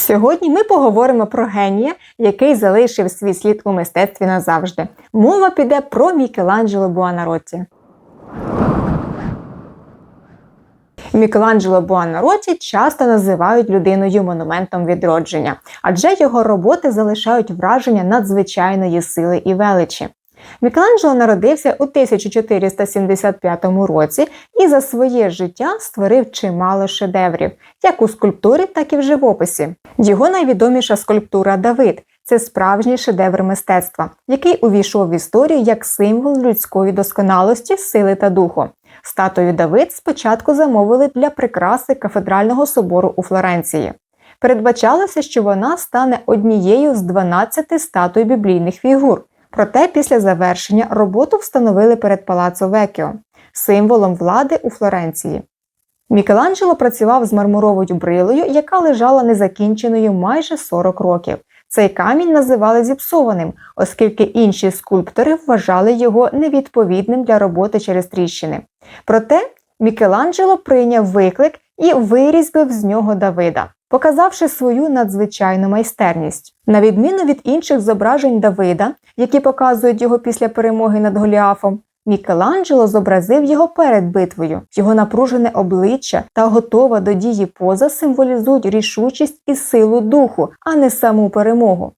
Сьогодні ми поговоримо про генія, який залишив свій слід у мистецтві назавжди. Мова піде про Мікеланджело Буонаротті. Мікеланджело Буонаротті часто називають людиною монументом відродження, адже його роботи залишають враження надзвичайної сили і величі. Мікеланджело народився у 1475 році і за своє життя створив чимало шедеврів, як у скульптурі, так і в живописі. Його найвідоміша скульптура Давид це справжній шедевр мистецтва, який увійшов в історію як символ людської досконалості, сили та духу. Статую Давид спочатку замовили для прикраси кафедрального собору у Флоренції. Передбачалося, що вона стане однією з 12 статуй біблійних фігур. Проте після завершення роботу встановили перед Палацо Векіо, символом влади у Флоренції. Мікеланджело працював з мармуровою брилою, яка лежала незакінченою майже 40 років. Цей камінь називали зіпсованим, оскільки інші скульптори вважали його невідповідним для роботи через тріщини. Проте Мікеланджело прийняв виклик і вирізбив з нього Давида, показавши свою надзвичайну майстерність. На відміну від інших зображень Давида, які показують його після перемоги над Голіафом, Мікеланджело зобразив його перед битвою. Його напружене обличчя та готова до дії поза символізують рішучість і силу духу, а не саму перемогу.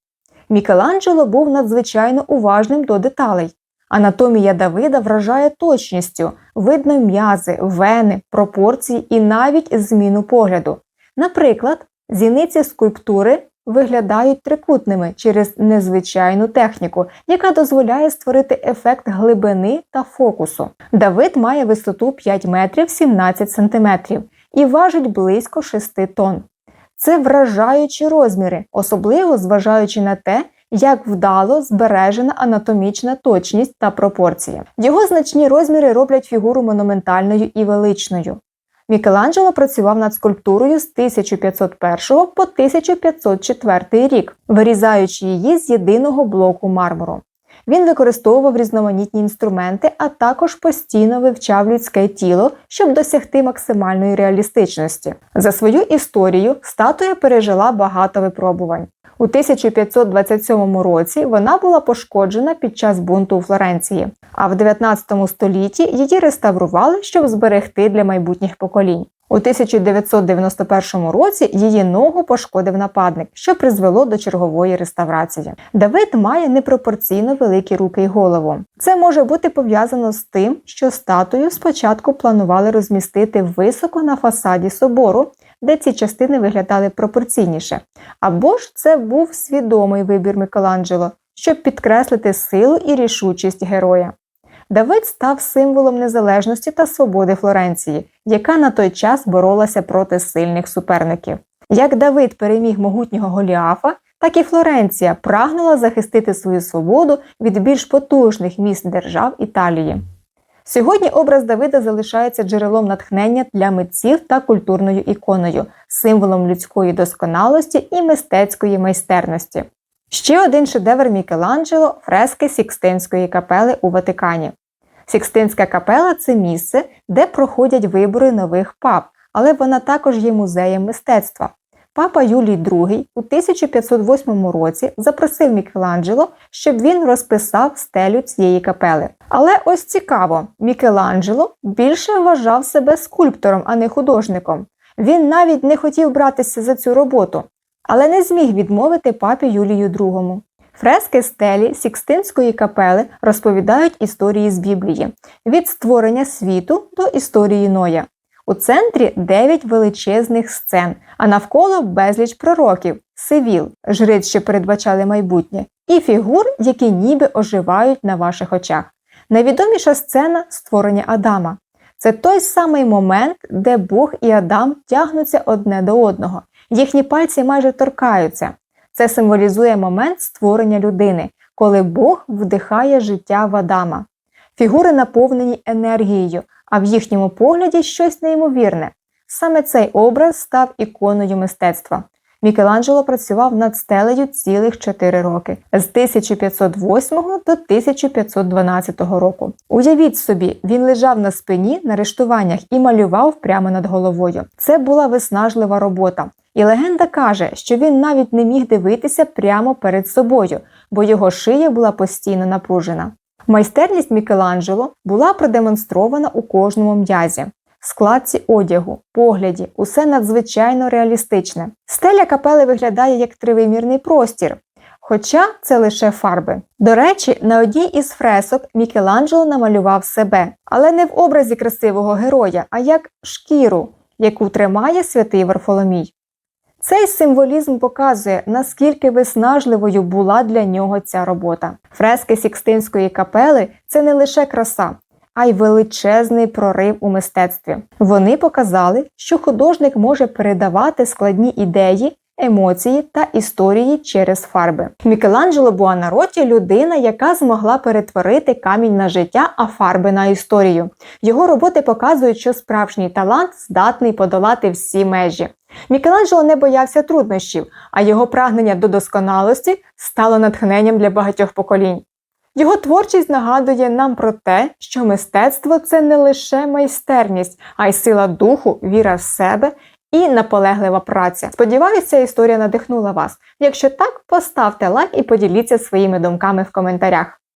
Мікеланджело був надзвичайно уважним до деталей. Анатомія Давида вражає точністю, видно м'язи, вени, пропорції і навіть зміну погляду. Наприклад, зіниці скульптури виглядають трикутними через незвичайну техніку, яка дозволяє створити ефект глибини та фокусу. Давид має висоту 5 метрів 17 сантиметрів і важить близько 6 тонн. Це вражаючі розміри, особливо зважаючи на те, як вдало збережена анатомічна точність та пропорція. Його значні розміри роблять фігуру монументальною і величною. Мікеланджело працював над скульптурою з 1501 по 1504 рік, вирізаючи її з єдиного блоку мармуру. Він використовував різноманітні інструменти, а також постійно вивчав людське тіло, щоб досягти максимальної реалістичності. За свою історію статуя пережила багато випробувань. У 1527 році вона була пошкоджена під час бунту у Флоренції, а в 19 столітті її реставрували, щоб зберегти для майбутніх поколінь. У 1991 році її ногу пошкодив нападник, що призвело до чергової реставрації. Давид має непропорційно великі руки й голову. Це може бути пов'язано з тим, що статую спочатку планували розмістити високо на фасаді собору, де ці частини виглядали пропорційніше. Або ж це був свідомий вибір Микеланджело, щоб підкреслити силу і рішучість героя. Давид став символом незалежності та свободи Флоренції, яка на той час боролася проти сильних суперників. Як Давид переміг могутнього Голіафа, так і Флоренція прагнула захистити свою свободу від більш потужних міст держав Італії. Сьогодні образ Давида залишається джерелом натхнення для митців та культурною іконою, символом людської досконалості і мистецької майстерності. Ще один шедевр Мікеланджело фрески Сікстинської капели у Ватикані. Сікстинська капела це місце, де проходять вибори нових пап, але вона також є музеєм мистецтва. Папа Юлій II у 1508 році запросив Мікеланджело, щоб він розписав стелю цієї капели. Але ось цікаво, Мікеланджело більше вважав себе скульптором, а не художником. Він навіть не хотів братися за цю роботу, але не зміг відмовити папі Юлію II. Фрески стелі Сікстинської капели розповідають історії з Біблії від створення світу до історії Ноя. У центрі дев'ять величезних сцен, а навколо безліч пророків, сивіл, жриць, що передбачали майбутнє, і фігур, які ніби оживають на ваших очах. Найвідоміша сцена створення Адама. Це той самий момент, де Бог і Адам тягнуться одне до одного. Їхні пальці майже торкаються. Це символізує момент створення людини, коли Бог вдихає життя в Адама. Фігури наповнені енергією, а в їхньому погляді щось неймовірне. Саме цей образ став іконою мистецтва. Мікеланджело працював над стелею цілих 4 роки з 1508 до 1512 року. Уявіть собі, він лежав на спині на рештуваннях і малював прямо над головою. Це була виснажлива робота. І легенда каже, що він навіть не міг дивитися прямо перед собою, бо його шия була постійно напружена. Майстерність Мікеланджело була продемонстрована у кожному м'язі. Складці одягу, погляді, усе надзвичайно реалістичне. Стеля капели виглядає як тривимірний простір, хоча це лише фарби. До речі, на одній із фресок Мікеланджело намалював себе, але не в образі красивого героя, а як шкіру, яку тримає святий Варфоломій. Цей символізм показує, наскільки виснажливою була для нього ця робота. Фрески Сікстинської капели це не лише краса, а й величезний прорив у мистецтві. Вони показали, що художник може передавати складні ідеї, емоції та історії через фарби. Мікеланджело Буанароті – людина, яка змогла перетворити камінь на життя, а фарби на історію. Його роботи показують, що справжній талант здатний подолати всі межі. Мікеланджело не боявся труднощів, а його прагнення до досконалості стало натхненням для багатьох поколінь. Його творчість нагадує нам про те, що мистецтво це не лише майстерність, а й сила духу, віра в себе і наполеглива праця. Сподіваюся, ця історія надихнула вас. Якщо так, поставте лайк і поділіться своїми думками в коментарях.